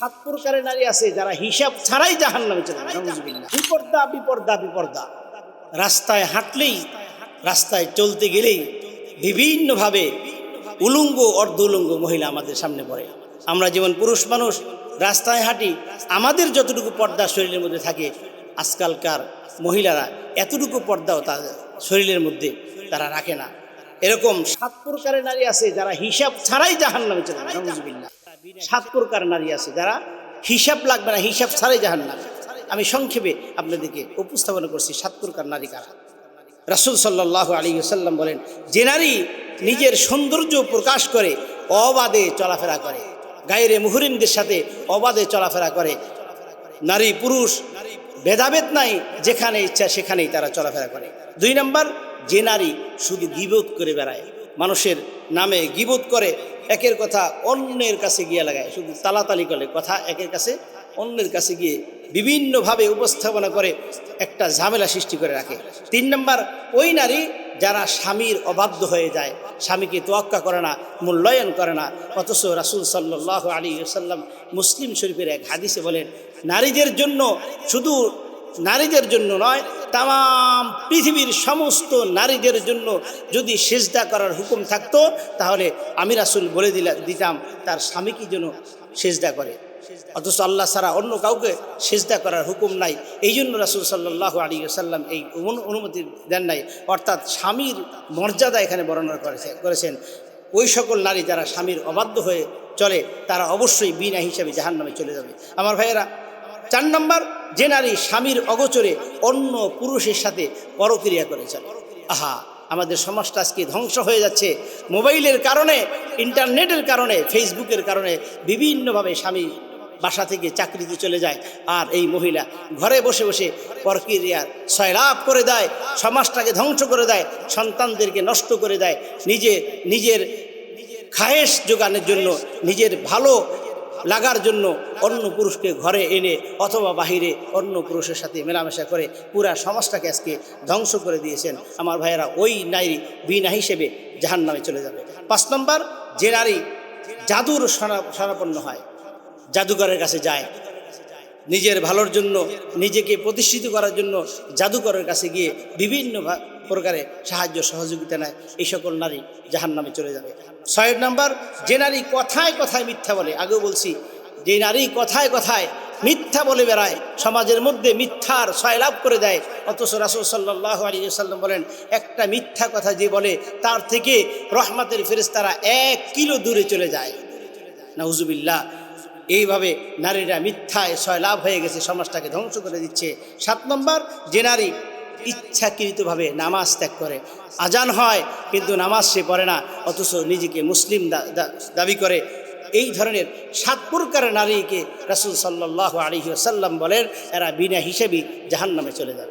সাত প্রকারের নারী আছে, যারা হিসাব ছাড়াই জাহান নামে চলে বিপর্দা বিপর্দা বিপর্দা। রাস্তায় হাঁটলেই, রাস্তায় চলতে গেলেই বিভিন্নভাবে উলঙ্গ অর্ধ মহিলা আমাদের সামনে পড়ে। আমরা যেমন পুরুষ মানুষ, রাস্তায় হাঁটি, আমাদের যতটুকু পর্দা শরীরের মধ্যে থাকে, আজকালকার মহিলারা এতটুকু পর্দাও তাদের শরীরের মধ্যে তারা রাখে না। এরকম সাত প্রকারের নারী আছে, যারা হিসাব ছাড়াই জাহান নামে চলে। সাত প্রকার নারী আছে? যারা হিসাব লাগবে না, হিসাব ছাড়াই জাহান নামে আমি সংক্ষেপে আপনাদেরকে উপস্থাপনা করছি সাত প্রকার নারী কারা? রাসুল সাল্লাহ আলী সাল্লাম বলেন, যে নারী নিজের সৌন্দর্য প্রকাশ করে, অবাধে চলাফেরা করে, গায়ের মুহরিনদের সাথে অবাধে চলাফেরা করে, নারী পুরুষ, ভেদাভেদ নাই, যেখানে ইচ্ছা সেখানেই তারা চলাফেরা করে। দুই নম্বর, যে নারী শুধু গিবোধ করে বেড়ায়, মানুষের নামে গিবোধ করে একের কথা অন্যের কাছে গিয়ে লাগায়। শুধু তালাতালি করে, কথা একের কাছে, অন্যের কাছে গিয়ে বিভিন্নভাবে উপস্থাপনা করে একটা ঝামেলা সৃষ্টি করে রাখে। তিন নম্বর, ওই নারী যারা স্বামীর অবাধ্য হয়ে যায়, স্বামীকে তোয়াক্কা করে না, মূল্যায়ন করে না, অথচ রাসুল সাল্লাহ আলী সাল্লাম মুসলিম শরীফের এক হাদিসে বলেন, নারীদের জন্য শুধু নারীদের জন্য নয় তাম পৃথিবীর সমস্ত নারীদের জন্য যদি সেজদা করার হুকুম থাকতো, তাহলে আমি রাসুল বলে দিলা দিতাম, তার স্বামীকে যেন সেজদা করে? অথচ আল্লাহ ছাড়া অন্য কাউকে সেজদা করার হুকুম নাই। এই জন্য রাসুল সাল্লাহ আলী সাল্লাম এই অনুমতি দেন নাই। অর্থাৎ স্বামীর মর্যাদা এখানে বর্ণনা করেছে করেছেন। ওই সকল নারী যারা স্বামীর অবাধ্য হয়ে চলে, তারা অবশ্যই বিনা হিসাবে জাহান নামে চলে যাবে। আমার ভাইয়েরা, চার নম্বর যে নারী স্বামীর অগোচরে অন্য পুরুষের সাথে পরক্রিয়া করে চলে। আহা, আমাদের সমাজটা আজকে ধ্বংস হয়ে যাচ্ছে। মোবাইলের কারণে, ইন্টারনেটের কারণে, ফেসবুকের কারণে বিভিন্নভাবে স্বামী বাসা থেকে চাকরিতে চলে যায় আর এই মহিলা ঘরে বসে বসে পরক্রিয়ার সয়লাভ করে দেয়, সমাজটাকে ধ্বংস করে দেয়, সন্তানদেরকে নষ্ট করে দেয় নিজে নিজের খায়েশ যোগানোর জন্য, নিজের ভালো লাগার জন্য অন্য পুরুষকে ঘরে এনে অথবা বাহিরে অন্য পুরুষের সাথে মেলামেশা করে পুরা সমাজটাকে আজকে ধ্বংস করে দিয়েছেন। আমার ভাইয়েরা, ওই নারী বিনা হিসেবে জাহান নামে চলে যাবে। পাঁচ নম্বর, যে নারী জাদুর সারাপন্ন হয়, জাদুঘরের কাছে যায়। নিজের ভালোর জন্য, নিজেকে প্রতিষ্ঠিত করার জন্য জাদুকরের কাছে গিয়ে বিভিন্ন প্রকারে সাহায্য, সহযোগিতা নেয়। এই সকল নারী জাহান নামে চলে যাবে। ছয় নাম্বার, যে নারী কথায় কথায় মিথ্যা বলে, আগেও বলছি, যে নারী কথায় কথায় মিথ্যা বলে বেড়ায়, সমাজের মধ্যে মিথ্যার লাভ করে দেয়। অথচ রাসুল সাল্লাহ আলী সাল্লাম বলেন, একটা মিথ্যা কথা যে বলে, তার থেকে রহমাতের ফেরেস্তারা এক কিলো দূরে চলে যায়। নাউজুবিল্লাহ এইভাবে নারীরা মিথ্যায় লাভ হয়ে গেছে, সমাজটাকে ধ্বংস করে দিচ্ছে। সাত নম্বর, যে নারী ইচ্ছাকৃতভাবে নামাজ ত্যাগ করে, আজান হয় কিন্তু নামাজ সে পড়ে না, অথচ নিজেকে মুসলিম দাবি করে। এই ধরনের সাত প্রকারের নারীকে রাসুল সাল্লাহ আলী সাল্লাম বলেন, এরা বিনা হিসেবেই জাহান্নামে চলে যাবে।